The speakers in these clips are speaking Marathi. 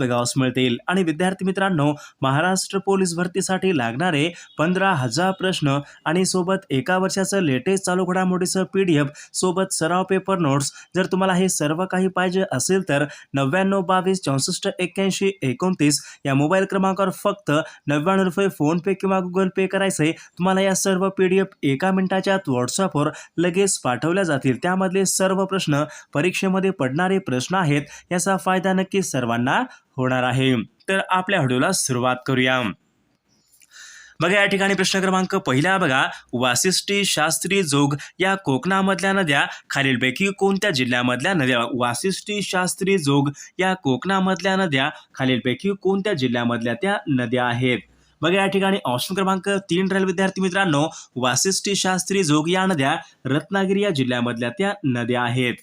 बघावस मिळतील. आणि विद्यार्थी मित्रांनो महाराष्ट्र पोलीस भरतीसाठी लागणारे पंधरा हजार प्रश्न आणि सोबत एका वर्षाचं लेटेस्ट चालू घडामोडीचं पी डी एफ सोबत सराव पेपर नोट्स जर तुम्हाला हे सर्व काही पाहिजे असेल तर नव्याण्णव बावीस चौसष्ट एक्क्याऐंशी एकोणतीस या मोबाईल क्रमांकावर फक्त नव्याण्णव रुपये फोनपे किंवा गुगल पे करायचे. तुम्हाला या सर्व पी डी एफ एका मिनिटाच्या आत व्हॉट्सअपवर लगेच पाठवल्या जातील. त्यामधले सर्व प्रश्न परीक्षेमध्ये पडणारे प्रश्न आहेत याचा फायदा नक्की सर्वांना होणार आहे. तर आपल्या व्हिडिओला सुरुवात करूया. बघा या ठिकाणी प्रश्न क्रमांक पहिला बघा. वासिष्ठी शास्त्री जोग या कोकणामधल्या नद्या खालीलपैकी कोणत्या जिल्ह्यामधल्या नद्या? वासिष्ठी शास्त्री जोग या कोकणामधल्या नद्या खालीलपैकी कोणत्या जिल्ह्यामधल्या त्या नद्या आहेत? बघा या ठिकाणी ऑप्शन क्रमांक तीन राहील विद्यार्थी मित्रांनो. वासिष्ठी शास्त्री जोग या नद्या रत्नागिरी या जिल्ह्यामधल्या त्या नद्या आहेत.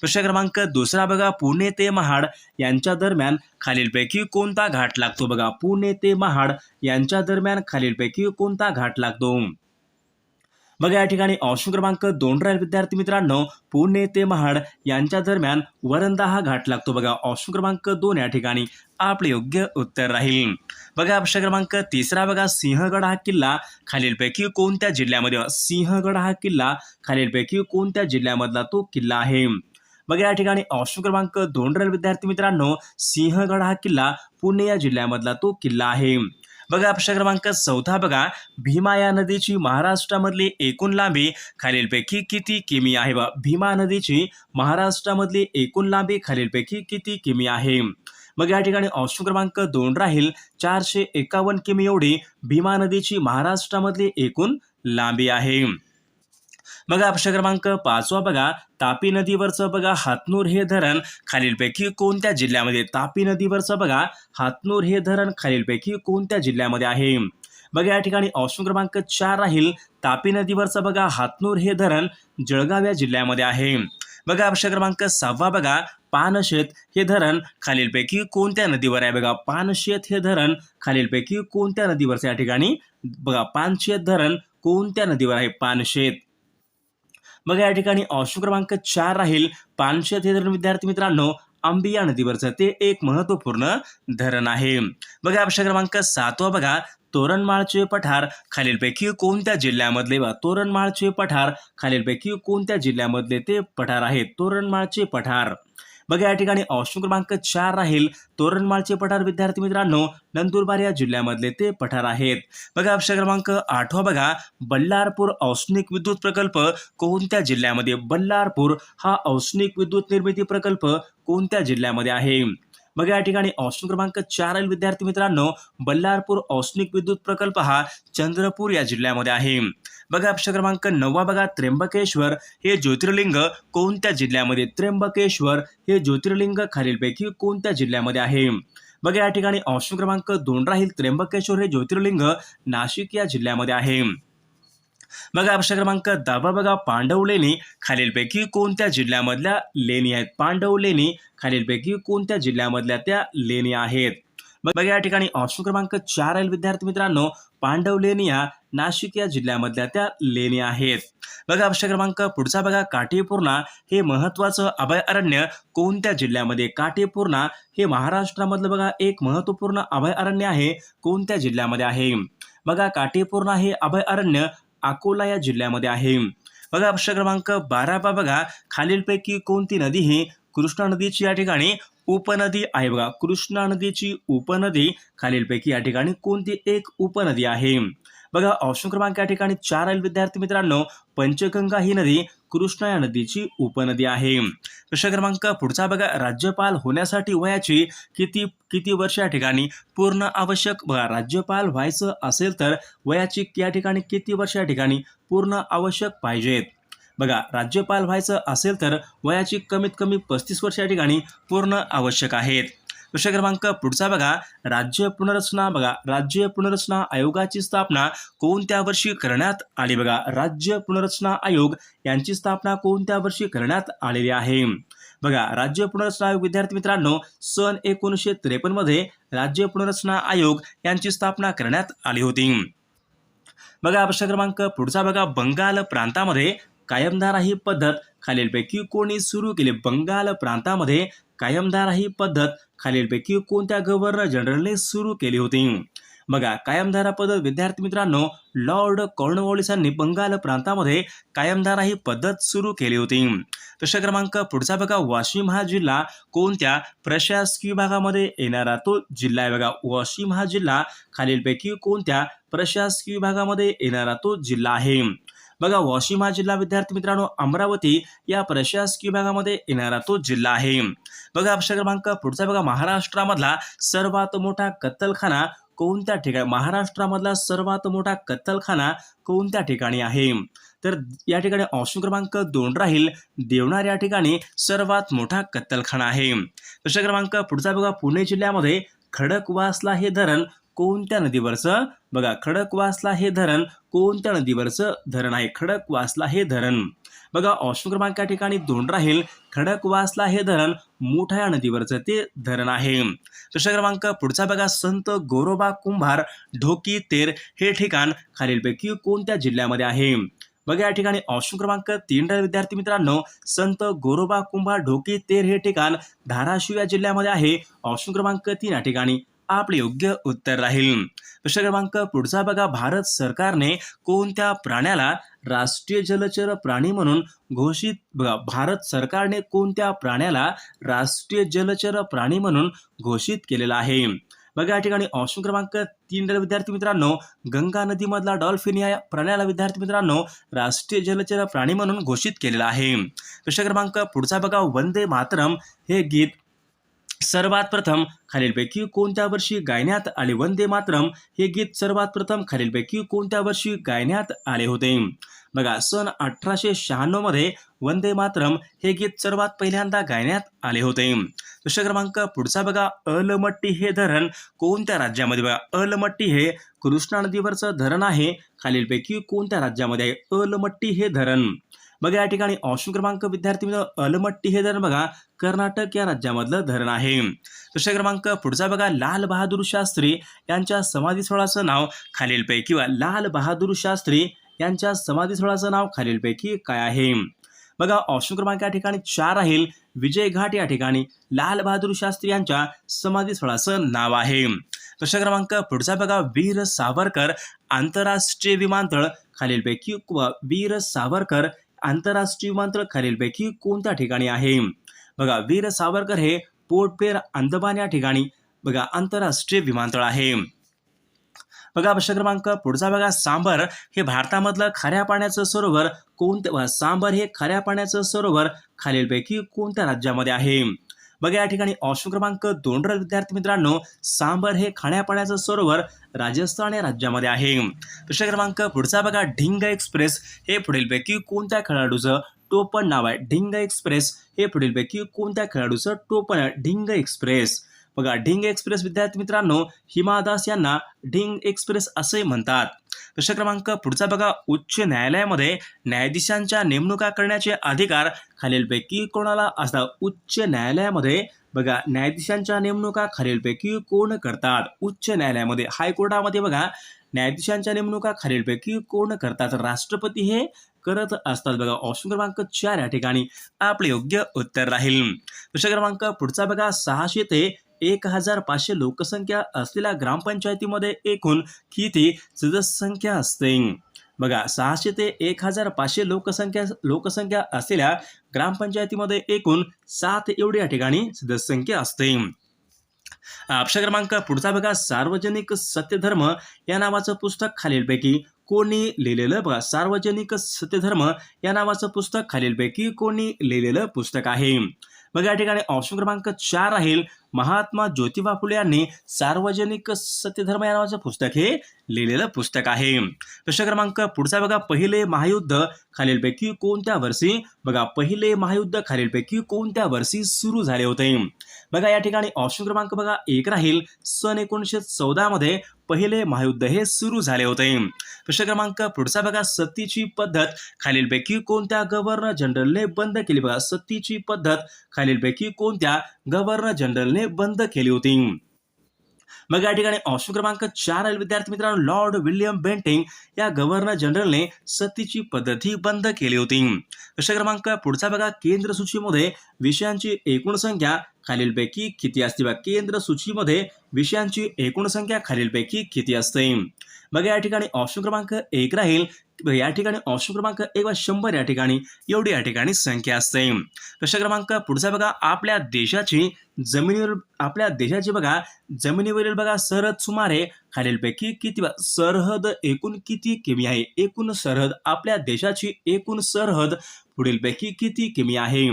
प्रश्न क्रमांक दुसरा बघा पुणे ते महाड यांच्या दरम्यान खालीलपैकी कोणता घाट लागतो? बघा पुणे ते महाड यांच्या दरम्यान खालीलपैकी कोणता घाट लागतो? बघा या ठिकाणी ऑप्शन क्रमांक दोन राहील विद्यार्थी मित्रांनो. पुणे ते महाड यांच्या दरम्यान वरंदा हा घाट लागतो बघा. ऑप्शन क्रमांक दोन या ठिकाणी आपले योग्य उत्तर राहील. बघा प्रश्न क्रमांक तिसरा बघा. सिंहगड हा किल्ला खालीलपैकी कोणत्या जिल्ह्यामध्ये? सिंहगड हा किल्ला खालीलपैकी कोणत्या जिल्ह्यामधला तो किल्ला आहे? बघा या ठिकाणी ऑप्शन क्रमांक दोन राहील विद्यार्थी मित्रांनो. सिंहगड हा किल्ला पुणे या जिल्ह्यामधला तो किल्ला आहे. बघा प्रश्न क्रमांक चौथा बघा. भीमा या नदीची महाराष्ट्रामधली एकूण लांबी खालीलपैकी किती किमी आहे? बा भीमा नदीची महाराष्ट्रामधली एकूण लांबी खालीलपैकी किती किमी आहे? मग या ठिकाणी ऑप्शन क्रमांक दोन राहील. चारशे एकावन्न किमी एवढी भीमा नदीची महाराष्ट्रामधली एकूण लांबी आहे. बघा प्रश्न क्रमांक पाचवा बघा. तापी नदीवरचं बघा हातनूर हे धरण खालीलपैकी कोणत्या जिल्ह्यामध्ये? तापी नदीवरचं बघा हातनूर हे धरण खालीलपैकी कोणत्या जिल्ह्यामध्ये आहे? बघा या ठिकाणी ऑप्शन क्रमांक चार राहील. तापी नदीवरचं बघा हातनूर हे धरण जळगाव या जिल्ह्यामध्ये आहे. बघा प्रश्न क्रमांक सहावा बघा. पानशेत हे धरण खालीलपैकी कोणत्या नदीवर आहे? बघा पानशेत हे धरण खालीलपैकी कोणत्या नदीवरचं या ठिकाणी बघा पानशेत धरण कोणत्या नदीवर आहे? पानशेत. बघा या ठिकाणी ऑप्शन क्रमांक चार राहील. पानशेत हे धरण विद्यार्थी मित्रांनो आंबिया नदीवरचं. ते एक महत्त्वपूर्ण धरण आहे. बघा ऑप्शन क्रमांक सातवा बघा. तोरणमाळचे पठार खालीलपैकी कोणत्या जिल्ह्यामधले बा तोरणमाळचे पठार खालीलपैकी कोणत्या जिल्ह्यामधले ते पठार आहेत? तोरणमाळचे पठार. बघा या ठिकाणी ऑप्शन क्रमांक चार राहील. तोरणमाळचे पठार विद्यार्थी मित्रांनो नंदुरबार या जिल्ह्यामधले ते पठार आहेत. बघा ऑप्शन क्रमांक आठवा बघा. बल्लारपूर औष्णिक विद्युत प्रकल्प कोणत्या जिल्ह्यामध्ये? बल्लारपूर हा औष्णिक विद्युत निर्मिती प्रकल्प कोणत्या जिल्ह्यामध्ये आहे? मग या ठिकाणी ऑप्शन क्रमांक चार आहे विद्यार्थी मित्रांनो बल्लारपूर औष्णिक विद्युत प्रकल्प हा चंद्रपूर या जिल्ह्यामध्ये आहे. बघा ऑप्शन क्रमांक नववा बघा त्र्यंबकेश्वर. हे ज्योतिर्लिंग कोणत्या जिल्ह्यामध्ये? त्र्यंबकेश्वर हे ज्योतिर्लिंग खालीलपैकी कोणत्या जिल्ह्यामध्ये आहे? बघा या ठिकाणी ऑप्शन क्रमांक दोन राहील. त्र्यंबकेश्वर हे ज्योतिर्लिंग नाशिक या जिल्ह्यामध्ये आहे. बघा प्रश्न क्रमांक दहावा बघा. पांडव लेणी खालीलपैकी कोणत्या जिल्ह्यामधल्या लेणी आहेत? पांडव लेणी खालीलपैकी कोणत्या जिल्ह्यामधल्या त्या लेणी आहेत? बघा या ठिकाणी ऑप्शन क्रमांक चार आहे विद्यार्थी मित्रांनो. पांडव लेणी या नाशिक या जिल्ह्यामधल्या त्या लेणी आहेत. बघा प्रश्न क्रमांक पुढचा बघा. काटेपूर्णा हे महत्वाचं अभयारण्य कोणत्या जिल्ह्यामध्ये? काटेपूर्णा हे महाराष्ट्रामधलं बघा एक महत्त्वपूर्ण अभयारण्य आहे. कोणत्या जिल्ह्यामध्ये आहे? बघा काटेपूर्णा हे अभयारण्य अकोला या जिल्ह्यामध्ये आहे. बघा प्रश्न क्रमांक बारा बा बघा. खालीलपैकी कोणती नदी ही कृष्णा नदीची या ठिकाणी उपनदी आहे बघा. कृष्णा नदीची उपनदी खालीलपैकी या ठिकाणी कोणती एक उपनदी आहे? बघा ऑप्शन क्रमांक या ठिकाणी चार आहे विद्यार्थी मित्रांनो. पंचगंगा ही नदी कृष्णा या नदीची उपनदी आहे. प्रश्न क्रमांक पुढचा बघा राज्यपाल होण्यासाठी वयाची किती किती वर्ष या ठिकाणी? पूर्ण आवश्यक बघा राज्यपाल व्हायचं असेल तर वयाची या ठिकाणी किती वर्ष या ठिकाणी? पूर्ण आवश्यक पाहिजेत. बघा राज्यपाल व्हायचं असेल तर वयाची कमीत कमी पस्तीस वर्ष या ठिकाणी पूर्ण आवश्यक आहेत. प्रश्न क्रमांक पुढचा बघा. राज्य पुनर्रचना बघा. राज्य पुनर्रचना आयोगाची स्थापना कोणत्या वर्षी करण्यात आली बघा? राज्य पुनर्रचना आयोग यांची स्थापना कोणत्या वर्षी करण्यात आलेली आहे? बघा राज्य पुनर्रचना आयोग विद्यार्थी मित्रांनो सन एकोणीसशे त्रेपन्नमध्ये राज्य पुनर्रचना आयोग यांची स्थापना करण्यात आली होती. बघा प्रश्न क्रमांक पुढचा बघा. बंगाल प्रांतामध्ये कायमधारा ही पद्धत खालीलपैकी कोणी सुरू केली? बंगाल प्रांतामध्ये कायमदार ही पद्धत खालीलपैकी कोणत्या गव्हर्नर जनरलने सुरू केली होती? बघा कायमधारा पद्धत विद्यार्थी मित्रांनो लॉर्ड कॉर्नवॉलिसांनी बंगाल प्रांतामध्ये कायमधारा ही पद्धत सुरू केली होती. प्रश्न क्रमांक पुढचा बघा वाशिम हा जिल्हा कोणत्या प्रशासकीय विभागामध्ये येणारा तो जिल्हा आहे? बघा वाशिम हा जिल्हा खालीलपैकी कोणत्या प्रशासकीय विभागामध्ये येणारा तो जिल्हा आहे? बघा वाशिम हा जिल्हा विद्यार्थी मित्रांनो अमरावती या प्रशासकीय विभागामध्ये येणारा तो जिल्हा आहे. बघा प्रश्न क्रमांक पुढचा बघा महाराष्ट्रामधला सर्वात मोठा कत्तलखाना कोणत्या ठिकाणी? महाराष्ट्रामधला सर्वात मोठा कत्तलखाना कोणत्या ठिकाणी आहे? तर या ठिकाणी ऑप्शन क्रमांक दोन राहील. देवणार या ठिकाणी सर्वात मोठा कत्तलखाना आहे. प्रश्न क्रमांक पुढचा बघा पुणे जिल्ह्यामध्ये खडकवासला हे धरण कोणत्या नदीवरचं? बघा खडकवासला हे धरण कोणत्या नदीवरचं धरण आहे? खडकवासला हे धरण. बघा ऑप्शन क्रमांक या ठिकाणी दोन राहील. खडकवासला हे धरण मोठ्या या नदीवरचं ते धरण आहे. प्रश्न क्रमांक पुढचा बघा संत गोरोबा कुंभार ढोकी तेर हे ठिकाण खालीलपैकी कोणत्या जिल्ह्यामध्ये आहे? बघा या ठिकाणी ऑप्शन क्रमांक तीन राहील. विद्यार्थी मित्रांनो संत गोरोबा कुंभार ढोकी तेर हे ठिकाण धाराशिव या जिल्ह्यामध्ये आहे. ऑप्शन क्रमांक तीन या ठिकाणी. आपले योग्य उत्तर राहील. प्रश्न क्रमांक पुढचा बघा. भारत सरकारने कोणत्या प्राण्याला राष्ट्रीय जलचर प्राणी म्हणून घोषित बघा भारत सरकारने कोणत्या प्राण्याला राष्ट्रीय जलचर प्राणी म्हणून घोषित केलेला आहे? बघा या ठिकाणी ऑप्शन क्रमांक तीन विद्यार्थी मित्रांनो गंगा नदीमधला डॉल्फिन या प्राण्याला विद्यार्थी मित्रांनो राष्ट्रीय जलचर प्राणी म्हणून घोषित केलेला आहे. प्रश्न क्रमांक पुढचा बघा. वंदे मातरम हे गीत सर्वात प्रथम खालीलपैकी कोणत्या वर्षी गायण्यात आले वंदे मातरम हे गीत सर्वात प्रथम खालीलपैकी कोणत्या वर्षी गायण्यात आले होते? बघा सन अठराशे शहाण्णवमध्ये वंदे मातरम हे गीत सर्वात पहिल्यांदा गायण्यात आले होते. प्रश्न क्रमांक पुढचा बघा अलमट्टी हे धरण. कोणत्या राज्यामध्ये बघा अलमट्टी हे कृष्णा नदीवरचं धरण आहे. खालीलपैकी कोणत्या राज्यामध्ये आहे? अलमट्टी हे धरण. बघा या ठिकाणी ऑप्शन क्रमांक विद्यार्थी मित्र अलमट्टी हे धरण बघा कर्नाटक या राज्यामधलं धरण आहे. प्रश्न क्रमांक पुढचा बघा लाल बहादूर शास्त्री यांच्या समाधी सोहळाचं नाव खालीलपैकी वा लाल बहादूर शास्त्री यांच्या समाधी समाधीस्थळाचं नाव खालीलपैकी काय आहे? बघा ऑप्शन क्रमांक या ठिकाणी चार राहील. विजय घाट या ठिकाणी लाल बहादूर शास्त्री यांच्या समाधीस्थळाचं नाव आहे. प्रश्न क्रमांक पुढचा बघा वीर सावरकर आंतरराष्ट्रीय विमानतळ खालीलपैकी व वीर सावरकर आंतरराष्ट्रीय विमानतळ खालीलपैकी कोणत्या ठिकाणी आहे? बघा वीर सावरकर हे पोर्ट अंदमान या ठिकाणी बघा आंतरराष्ट्रीय विमानतळ आहे. बघा प्रश्न क्रमांक पुढचा बघा सांबर हे भारतामधलं खाऱ्या पाण्याचं सरोवर कोणत्या सांबर हे खाऱ्या पाण्याचं सरोवर खालीलपैकी कोणत्या राज्यामध्ये आहे? बघा या ठिकाणी ऑप्शन क्रमांक दोन विद्यार्थी मित्रांनो सांबर हे खाण्यापाण्याचं सरोवर राजस्थान या राज्यामध्ये आहे. प्रश्न क्रमांक पुढचा बघा ढिंग एक्सप्रेस हे पुढीलपैकी कोणत्या खेळाडूचं टोपण नाव आहे? ढिंग एक्सप्रेस हे पुढीलपैकी कोणत्या खेळाडूचं टोपण आहे? ढिंग एक्सप्रेस. बघा ढिंग एक्सप्रेस विद्यार्थी मित्रांनो हिमा दास यांना ढिंग एक्सप्रेस असे म्हणतात. प्रश्न क्रमांक पुढचा बघा. उच्च न्यायालयामध्ये न्यायाधीशांच्या नेमणुका करण्याचे अधिकार खालीलपैकी कोणाला असतात? उच्च न्यायालयामध्ये बघा न्यायाधीशांच्या नेमणुका खालीलपैकी कोण करतात? उच्च न्यायालयामध्ये हायकोर्टामध्ये बघा न्यायाधीशांच्या नेमणुका खालीलपैकी कोण करतात? राष्ट्रपती हे करत असतात बघा. ऑप्शन क्रमांक चार या ठिकाणी. आपले योग्य उत्तर राहील. प्रश्न क्रमांक पुढचा बघा. सहाशे ते एक हजार पाचशे लोकसंख्या असलेल्या ग्रामपंचायतीमध्ये एकूण किती सदस्य संख्या असते? बघा सहाशे ते एक हजार पाचशे लोकसंख्या लोकसंख्या असलेल्या ग्रामपंचायतीमध्ये एकूण सात एवढी या ठिकाणी सदस्यसंख्या असते. अक्षर क्रमांक पुढचा बघा. सार्वजनिक सत्यधर्म या नावाचं पुस्तक खालीलपैकी कोणी लिहिलेलं? बघा सार्वजनिक सत्यधर्म या नावाचं पुस्तक खालीलपैकी कोणी लिहिलेलं पुस्तक आहे? बघा या ठिकाणी ऑप्शन क्रमांक चार राहील. महात्मा ज्योतिबा फुले यांनी सार्वजनिक सत्यधर्म या नावाचं पुस्तक हे लिहिलेलं पुस्तक आहे. प्रश्न क्रमांक पुढचा बघा पहिले महायुद्ध खालीलपैकी कोणत्या वर्षी? बघा पहिले महायुद्ध खालीलपैकी कोणत्या वर्षी सुरू झाले होते? बघा या ठिकाणी ऑप्शन क्रमांक बघा एक राहील. सन एकोणीसशे चौदा मध्ये पहिले महायुद्ध हे सुरू झाले होते. प्रश्न क्रमांक पुढचा बघा सत्तीची पद्धत खालीलपैकी कोणत्या गव्हर्नर जनरलने बंद केली? बघा सत्तीची पद्धत खालीलपैकी कोणत्या गव्हर्नर जनरलने बंद केली होती. मग या ठिकाणी ऑप्शन क्रमांक चार आहे विद्यार्थी मित्रांनो लॉर्ड विल्यम बेंटिंग या गव्हर्नर जनरलने सत्तीची पद्धती बंद केली होती. प्रश्न क्रमांक पुढचा बघा. केंद्र सूचीमध्ये विषयांची एकूण संख्या खालीलपैकी किती असते? बघा केंद्र सूचीमध्ये विषयांची एकूण संख्या खालीलपैकी किती असते? मग या ठिकाणी ऑप्शन क्रमांक एक राहील. या ठिकाणी ऑप्शन क्रमांक एक वा शंभर या ठिकाणी एवढी या ठिकाणी संख्या असते. प्रश्न क्रमांक पुढचा बघा आपल्या देशाची जमिनीवर आपल्या देशाची बघा जमिनीवरील बघा सरहद सुमारे खालीलपैकी किती सरहद एकूण किती किमी आहे? एकूण सरहद आपल्या देशाची एकूण सरहद पुढीलपैकी किती किमी आहे?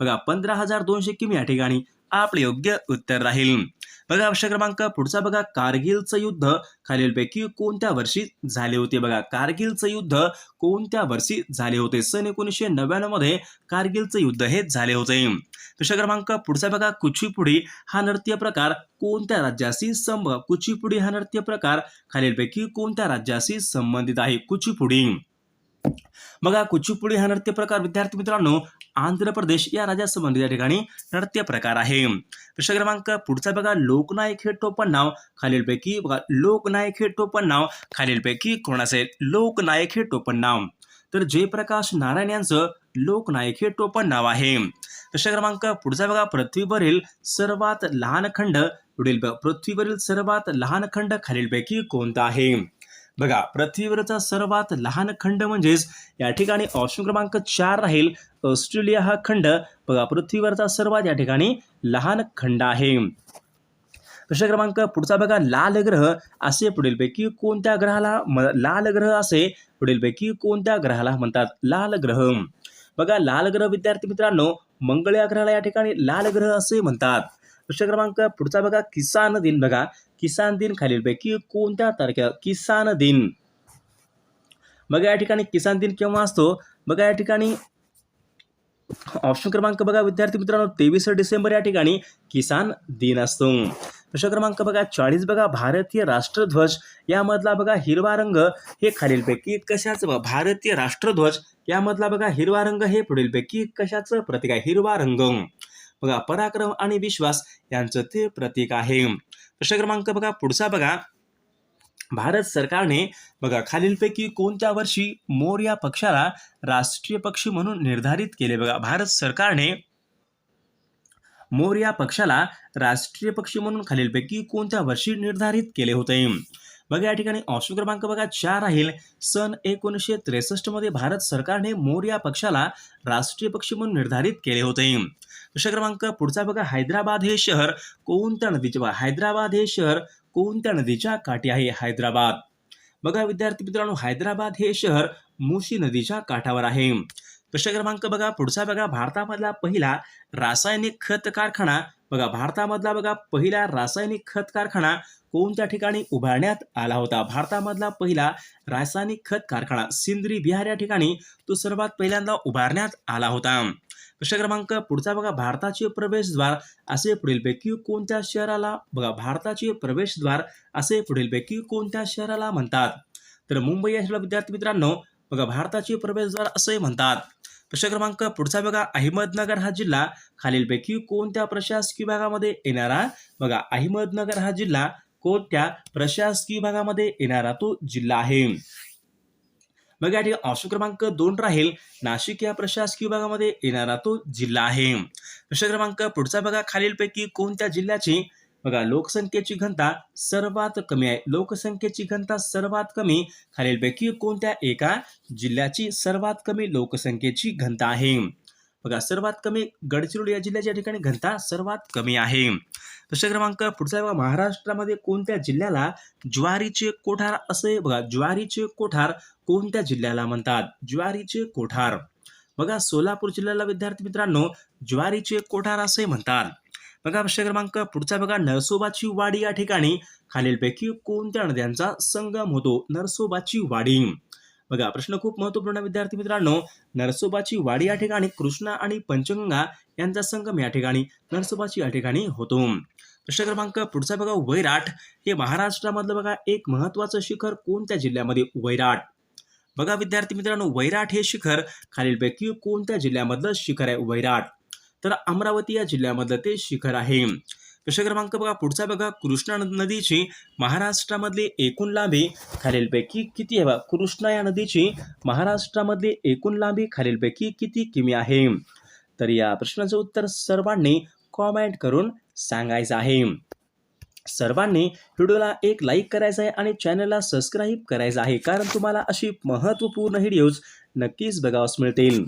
बघा पंधरा हजार दोनशे किमी या ठिकाणी आपले योग्य उत्तर राहील. बघा प्रश्न क्रमांक पुढचा बघा कारगिलचं युद्ध खालीलपैकी कोणत्या वर्षी झाले होते? बघा कारगिलचं युद्ध कोणत्या वर्षी झाले होते? सन एकोणीसशे नव्याण्णवमध्ये कारगिलचं युद्ध हे झाले होते. प्रश्न क्रमांक पुढचा बघा कुचिपुडी हा नृत्य प्रकार कोणत्या राज्याशी संब कुचीपुडी हा नृत्य प्रकार खालीलपैकी कोणत्या राज्याशी संबंधित आहे? कुचीपुडी. बघा कुचिपुडी हा नृत्य प्रकार विद्यार्थी मित्रांनो आंध्र प्रदेश या राज्यासंबंधी या ठिकाणी नृत्य प्रकार आहे. प्रश्न क्रमांक पुढचा बघा. लोकनायक हे टोपण नाव खालीलपैकी बघा. लोकनायक हे टोपण नाव खालीलपैकी कोणाचे लोकनायक हे टोपण नाव. तर जयप्रकाश नारायण यांचं लोकनायक हे टोपण नाव आहे. प्रश्न क्रमांक पुढचा बघा. पृथ्वीवरील सर्वात लहान खंड पुढील बघा, पृथ्वीवरील सर्वात लहान खंड खालीलपैकी कोणता आहे? बघा पृथ्वीवरचा सर्वात लहान खंड म्हणजेच या ठिकाणी ऑप्शन क्रमांक चार राहील. ऑस्ट्रेलिया हा खंड बघा पृथ्वीवरचा सर्वात या ठिकाणी लहान खंड आहे. प्रश्न क्रमांक पुढचा बघा लाल ग्रह असे पुढीलपैकी कोणत्या ग्रहाला म- लाल ग्रह असे पुढीलपैकी कोणत्या ग्रहाला म्हणतात? लाल ग्रह. बघा लाल ग्रह विद्यार्थी मित्रांनो मंगळ या ग्रहाला या ठिकाणी लाल ग्रह असे म्हणतात. प्रश्न क्रमांक पुढचा बघा किसान दिन बघा. किसान दिन खालीलपैकी कोणत्या तारखेला? किसान दिन. बघा या ठिकाणी किसान दिन केव्हा असतो? बघा या ठिकाणी ऑप्शन क्रमांक बघा विद्यार्थी मित्रांनो तेवीस डिसेंबर या ठिकाणी किसान दिन असतो. प्रश्न क्रमांक बघा चाळीस बघा भारतीय राष्ट्रध्वज. यामधला बघा हिरवा रंग हे खालीलपैकी कशाचं? भारतीय राष्ट्रध्वज. यामधला बघा हिरवा रंग हे पुढीलपैकी कशाचं प्रतीक आहे? हिरवा रंग. बघा पराक्रम आणि विश्वास यांचं ते प्रतीक आहे. प्रश्न क्रमांक बघा पुढचा बघा. भारत सरकारने बघा खालीलपैकी कोणत्या वर्षी मोर या पक्षाला राष्ट्रीय पक्षी म्हणून निर्धारित केले? बघा भारत सरकारने मोर या पक्षाला राष्ट्रीय पक्षी म्हणून खालीलपैकी कोणत्या वर्षी निर्धारित केले होते? बघा या ठिकाणी ऑप्शन क्रमांक बघा चार राहील. सन एकोणीसशे त्रेसष्टमध्ये भारत सरकारने मोर या पक्षाला राष्ट्रीय पक्षी म्हणून निर्धारित केले होते. प्रश्न क्रमांक पुढचा बघा. हैदराबाद हे शहर कोणत्या नदीचे हैदराबाद हे शहर कोणत्या नदीच्या काठी आहे? हैदराबाद. बघा विद्यार्थी मित्रांनो हैदराबाद हे शहर मुशी नदीच्या काठावर आहे. प्रश्न क्रमांक बघा. पुढचा बघा. भारतामधला पहिला रासायनिक खत कारखाना. बघा भारतामधला बघा. पहिला रासायनिक खत कारखाना कोणत्या ठिकाणी उभारण्यात आला होता? भारतामधला पहिला रासायनिक खत कारखाना सिंद्री बिहार या ठिकाणी तो सर्वात पहिल्यांदा उभारण्यात आला होता. प्रश्न क्रमांक? पुढचा बघा भारताचे प्रवेशद्वार असे पुढीलपैकी कोणत्या शहराला? बघा भारताचे प्रवेशद्वार असे पुढीलपैकी कोणत्या शहराला म्हणतात? तर मुंबई या शहराला विद्यार्थी मित्रांनो बघा भारताचे प्रवेशद्वार असे म्हणतात. प्रश्न क्रमांक? पुढचा बघा अहमदनगर हा जिल्हा. खालीलपैकी कोणत्या प्रशासकीय विभागामध्ये येणारा? बघा अहमदनगर हा जिल्हा कोणत्या प्रशासकीय विभागामध्ये येणारा तो जिल्हा आहे? मग या ठिकाणी ऑप्शन क्रमांक दोन राहील. नाशिक या प्रशासकीय विभागामध्ये येणारा तो जिल्हा आहे. प्रश्न क्रमांक पुढचा बघा खालीलपैकी कोणत्या जिल्ह्याची? बघा लोकसंख्येची घनता सर्वात कमी आहे. लोकसंख्येची घनता सर्वात कमी खालीलपैकी कोणत्या एका जिल्ह्याची सर्वात कमी लोकसंख्येची घनता आहे? बघा सर्वात कमी गडचिरोली या जिल्ह्याच्या ठिकाणी घनता सर्वात कमी आहे. प्रश्न क्रमांक पुढचा बघा महाराष्ट्रामध्ये कोणत्या जिल्ह्याला ज्वारीचे कोठार असे बघा ज्वारीचे कोठार कोणत्या जिल्ह्याला म्हणतात? ज्वारीचे कोठार. बघा सोलापूर जिल्ह्याला विद्यार्थी मित्रांनो ज्वारीचे कोठार असे म्हणतात. बघा प्रश्न क्रमांक पुढचा बघा. नरसोबाची वाडी या ठिकाणी. खालीलपैकी कोणत्या नद्यांचा संगम होतो? नरसोबाची वाडी. बघा प्रश्न खूप महत्त्वपूर्ण विद्यार्थी मित्रांनो. नरसोबाची वाडी या ठिकाणी कृष्णा आणि पंचगंगा यांचा संगम या ठिकाणी नरसोबाची या ठिकाणी होतो. प्रश्न क्रमांक पुढचा बघा. वैराट. हे महाराष्ट्रामधलं बघा एक महत्वाचं शिखर कोणत्या जिल्ह्यामध्ये? वैराट. बघा विद्यार्थी मित्रांनो वैराट हे शिखर खालीलपैकी कोणत्या जिल्ह्यामधलं शिखर आहे? वैराट. तर अमरावती या जिल्ह्यामधलं ते शिखर आहे. प्रश्न क्रमांक बघा पुढचा बघा. कृष्णा नदीची महाराष्ट्रामधली एकूण लांबी खालीलपैकी किती आहे? बघा कृष्णा या नदीची महाराष्ट्रामधली एकूण लांबी खालीलपैकी किती किमी आहे? तर या प्रश्नाचं उत्तर सर्वांनी कॉमेंट करून सांगायचं आहे. सर्वांनी व्हिडिओला एक लाईक करायचं आहे आणि चॅनलला सबस्क्राईब करायचं आहे कारण तुम्हाला अशी महत्त्वपूर्ण व्हिडिओज नक्कीच बघावस मिळतील.